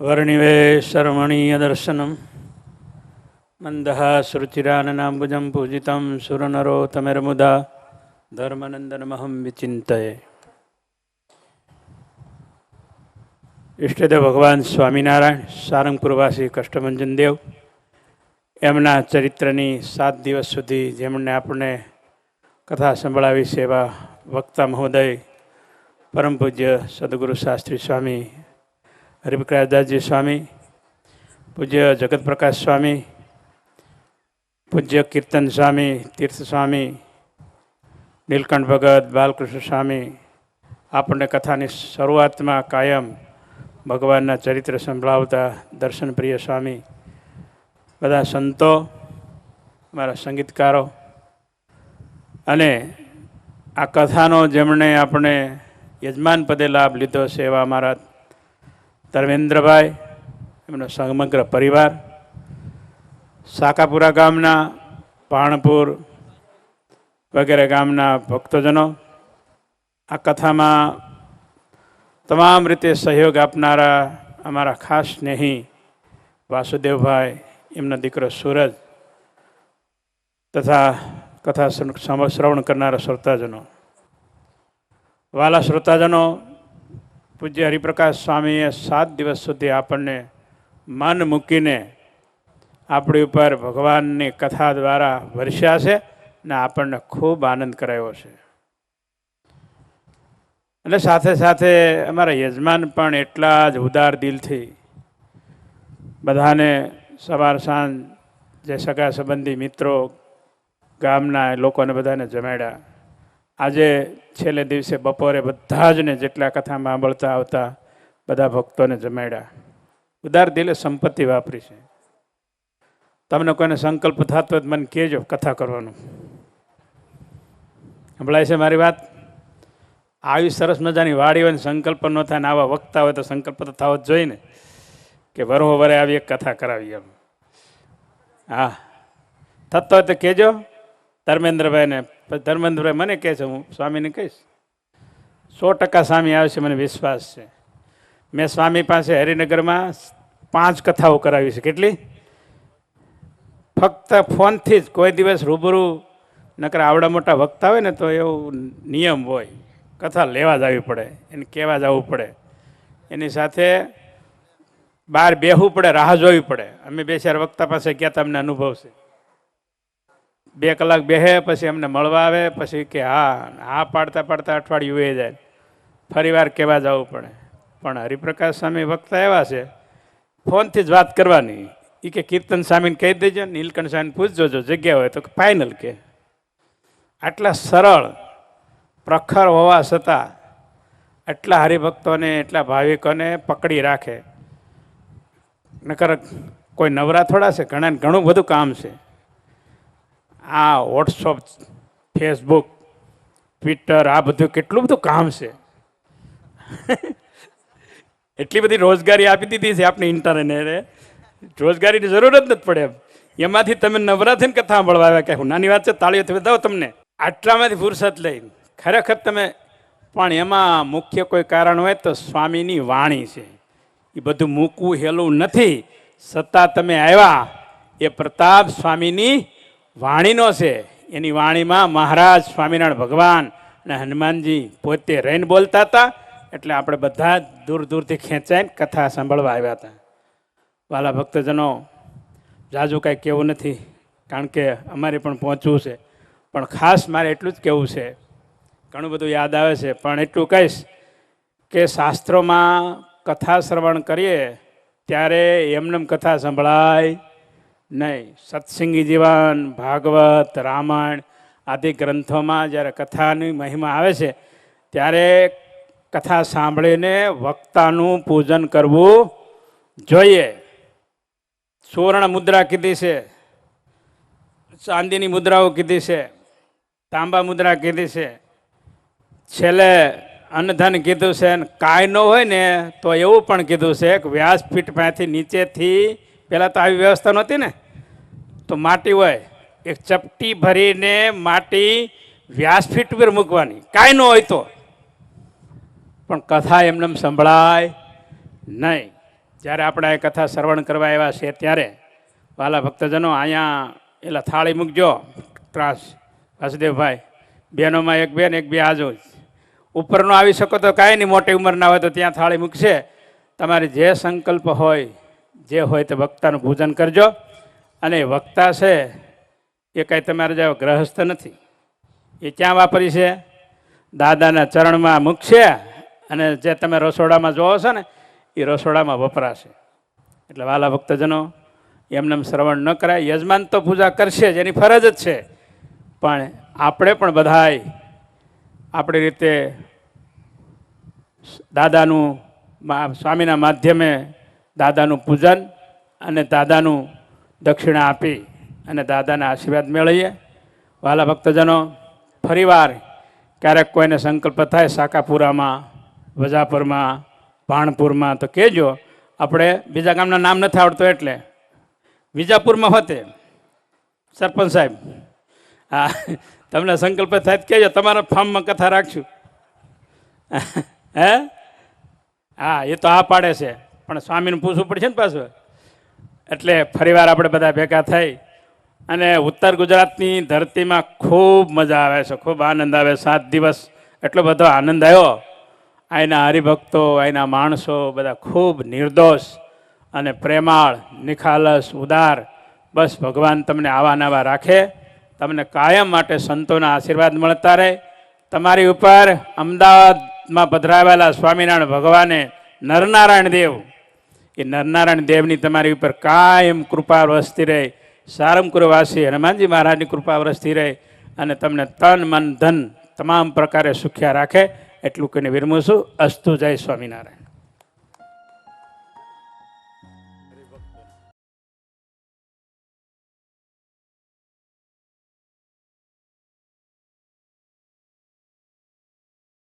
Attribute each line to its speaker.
Speaker 1: વર્ણિવેશરમણીયદર્શनं મંદઃ શ્રુતિરાનનાંબુજં પૂજિतं સુરનરોતમિર્મુદા ધર્મનંદનમહં વિચિંતયે ઈષ્ટદેવ ભગવાન સ્વામિનારાયણ સારંગપુરવાસી કષ્ટભંજન દેવ એમના ચરિત્રની સાત દિવસ સુધી જેમણે આપણને કથા સંભળાવી સેવા વક્તા મહોદય પરમ પૂજ્ય સદગુરુ શાસ્ત્રી સ્વામી હરિપ્રકાશદાસજી સ્વામી, પૂજ્ય જગતપ્રકાશ સ્વામી, પૂજ્ય કીર્તન સ્વામી, તીર્થ સ્વામી, નીલકંઠ ભગત, બાલકૃષ્ણ સ્વામી, આપણને કથાની શરૂઆતમાં કાયમ ભગવાનના ચરિત્ર સંભળાવતા દર્શનપ્રિય સ્વામી, બધા સંતો મારા સંગીતકારો અને આ કથાનો જેમણે આપણે યજમાન પદે લાભ લીધો છે એવા અમારા ધર્મેન્દ્રભાઈ, એમનો સમગ્ર પરિવાર, સાકાપુરા ગામના, પાણપુર વગેરે ગામના ભક્તજનો, આ કથામાં તમામ રીતે સહયોગ આપનારા અમારા ખાસ સ્નેહી વાસુદેવભાઈ, એમનો દીકરો સૂરજ તથા કથા શ્રવણ કરનારા શ્રોતાજનો. વાલા શ્રોતાજનો પૂજ્ય હરિપ્રકાશ સ્વામીએ સાત દિવસ સુધી આપણને મન મૂકીને આપણી ઉપર ભગવાનની કથા દ્વારા વરસ્યા છે ને આપણને ખૂબ આનંદ કરાયો છે. અને સાથે સાથે અમારા યજમાન પણ એટલા જ ઉદાર દિલથી બધાને સવાર સાંજ જે સગા સંબંધી મિત્રો ગામના લોકોને બધાને જમાડ્યા. આજે છેલ્લે દિવસે બપોરે બધા જ ને જેટલા કથામાં સાંભળતા આવતા બધા ભક્તોને જમાડ્યા. ઉદાર દિલે સંપત્તિ વાપરી છે. તમને કોઈને સંકલ્પ થતો તો મને કહેજો કથા કરવાનું. સંભળાય છે મારી વાત? આવી સરસ મજાની વાડી હોય ને સંકલ્પ ન થાય ને આવા વક્તા હોય તો સંકલ્પ તો થવો જ જોઈએ ને. કે વરો વરે આવી એક કથા કરાવી એમ હા. થતો હોય તો કહેજો. ધર્મેન્દ્રભાઈને ધર્મેન્દ્રભાઈ મને કહે છે, હું સ્વામીને કહીશ. સો ટકા સ્વામી આવશે મને વિશ્વાસ છે. મેં સ્વામી પાસે હરિનગરમાં પાંચ કથાઓ કરાવી છે. કેટલી? ફક્ત ફોનથી જ, કોઈ દિવસ રૂબરૂ, નકર આવડા મોટા વક્તા હોય ને તો એવું નિયમ હોય. કથા લેવા જવી પડે, એને કહેવા જવું પડે. એની સાથે બહાર બેહવું પડે, રાહ જોવી પડે. અમે બે ચાર વક્તા પાસે ગયા તમને અનુભવ છે. બે કલાક બેહે, પછી એમને મળવા આવે, પછી કે હા હા પાડતા પાડતા અઠવાડિયું એ જાય. ફરી વાર કહેવા જવું પડે. પણ હરિપ્રકાશ સ્વામી વક્તા એવા છે, ફોનથી જ વાત કરવાની. એ કે કીર્તન સ્વામીને કહી દેજો, નીલકંઠ સ્વામીને પૂછજો, જો જગ્યા હોય તો ફાઇનલ કે. આટલા સરળ પ્રખર હોવા છતાં એટલા હરિભક્તોને એટલા ભાવિકોને પકડી રાખે. નકર કોઈ નવરા થોડા છે ઘણા ઘણું બધું કામ છે. આ વોટ્સઅપ ફેસબુક ટ્વિટર આ બધું કેટલું બધું કામ છે. એટલી બધી રોજગારી આપી દીધી છે આપણે ઇન્ટરનેટે રોજગારીની જરૂર જ નથી પડે એમ. એમાંથી તમે નવરા થઈને કથા સાંભળવા આવ્યા કે હું નાની વાત છે તાળીઓથી બતાવો તમને. આટલામાંથી ફુરસત લઈ. ખરેખર તમે, પણ એમાં મુખ્ય કોઈ કારણ હોય તો સ્વામીની વાણી છે. એ બધું મૂકવું હેલું નથી. છતાં તમે આવ્યા, એ પ્રતાપ સ્વામીની વાણીનો છે. એની વાણીમાં મહારાજ સ્વામિનારાયણ ભગવાન અને હનુમાનજી પોતે રહીને બોલતા હતા. એટલે આપણે બધા દૂર દૂરથી ખેંચાઈને કથા સાંભળવા આવ્યા હતા. વાલા ભક્તજનો, જાજુ કાંઈ કહેવું નથી, કારણ કે અમારે પણ પહોંચવું છે. પણ ખાસ મારે એટલું જ કહેવું છે. ઘણું બધું યાદ આવે છે. પણ એટલું કહીશ કે શાસ્ત્રોમાં કથા શ્રવણ કરીએ, ત્યારે એમને કથા સંભળાય નહીં. સત્સંગી જીવન, ભાગવત, રામાયણ આદિ ગ્રંથોમાં જ્યારે કથાની મહિમા આવે છે, ત્યારે કથા સાંભળીને વક્તાનું પૂજન કરવું જોઈએ. સુવર્ણ મુદ્રા કીધી છે, ચાંદીની મુદ્રાઓ કીધી છે, તાંબા મુદ્રા કીધી છે. છેલ્લે અન્નધન કીધું છે, કાંઈ ન હોય ને તો એવું પણ કીધું છે કે વ્યાસપીઠ પાસેથી નીચેથી પહેલાં તો આવી વ્યવસ્થા નહોતી ને? તો માટી હોય, એક ચપટી ભરીને માટી વ્યાસફીટ પર મૂકવાની. કાંઈ ન હોય તો. પણ કથા એમને સંભળાય નહીં. જ્યારે આપણે આ કથા શ્રવણ કરવા આવ્યા છે ત્યારે વાલા ભક્તજનો અહીંયા એલા થાળી મૂકજો. ત્રાસ, વાસુદેવભાઈ, બહેનોમાં એક બેન, એક બે આજો ઉપરનો આવી શકો તો કાંઈ નહીં, મોટી ઉંમરના હોય તો ત્યાં થાળી મૂકશે. તમારે જે સંકલ્પ હોય જે હોય તે વક્તાનું પૂજન કરજો. અને વક્તા છે એ કાંઈ તમારા જેવા ગ્રહસ્થ નથી. એ ક્યાં વાપરી છે? દાદાના ચરણમાં મૂકશે અને જે તમે રસોડામાં જોવો છો ને, એ રસોડામાં વપરાશે. એટલે વાલા ભક્તજનો એમને શ્રવણ ન કરાય. યજમાન તો પૂજા કરશે જ, એની ફરજ જ છે. પણ આપણે પણ બધાય આપણી રીતે દાદાનું સ્વામીના માધ્યમે દાદાનું પૂજન અને દાદાનું દક્ષિણા આપી અને દાદાના આશીર્વાદ મેળવીએ. વાલા ભક્તજનો, ફરીવાર ક્યારેક કોઈને સંકલ્પ થાય સાકાપુરામાં, વજાપુરમાં, ભાણપુરમાં, તો કહેજો, આપણે બીજા ગામના નામ નથી આવડતું એટલે. વિજાપુરમાં હોતે. સરપંચ સાહેબ હા તમને સંકલ્પ થાય કહેજો, તમારા ફાર્મમાં કથા રાખશું. હે? હા, એ તો આ પાડે છે. પણ સ્વામીને પૂછવું પડશે ને પાછું. એટલે ફરીવાર આપણે બધા ભેગા થઈ અને ઉત્તર ગુજરાતની ધરતીમાં ખૂબ મજા આવે છે, ખૂબ આનંદ આવે. સાત દિવસ એટલો બધો આનંદ આવ્યો. અહીંના હરિભક્તો અહીંના માણસો બધા ખૂબ નિર્દોષ અને પ્રેમાળ, નિખાલસ, ઉદાર. બસ ભગવાન તમને આવા નવા રાખે. તમને કાયમ માટે સંતોના આશીર્વાદ મળતા રહે. તમારી ઉપર અમદાવાદમાં પધરાવેલા સ્વામિનારાયણ ભગવાને નરનારાયણ દેવ એ નરનારાયણ દેવની તમારી ઉપર કાયમ કૃપા વસતી રહે સારંગપુરવાસી હનુમાનજી મહારાજની કૃપા વસતી રહે અને તમને તન, મન, ધન તમામ પ્રકારે સુખ્યા રાખે. એટલું કહીને વિરમું છું. અસ્તુ જય સ્વામિનારાયણ.